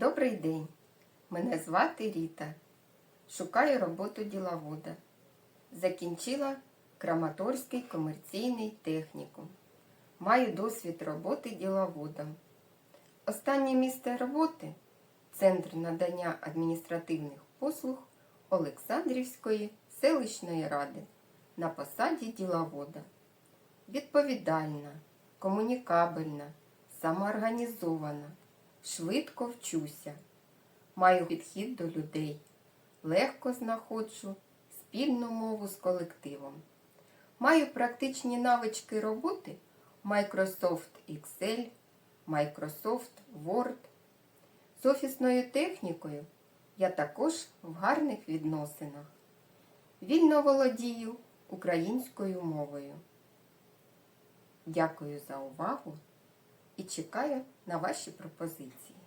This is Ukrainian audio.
Добрий день. Мене звати Ріта. Шукаю роботу діловода. Закінчила Краматорський комерційний технікум. Маю досвід роботи діловодом. Останнє місце роботи Центр надання адміністративних послуг Олександрівської селищної ради на посаді діловода. Відповідальна, комунікабельна, самоорганізована, швидко вчуся, маю підхід до людей, легко знаходжу спільну мову з колективом. Маю практичні навички роботи Microsoft Excel, Microsoft Word. З офісною технікою я також в гарних відносинах. Вільно володію українською мовою. Дякую за увагу і чекаю на ваші пропозиції.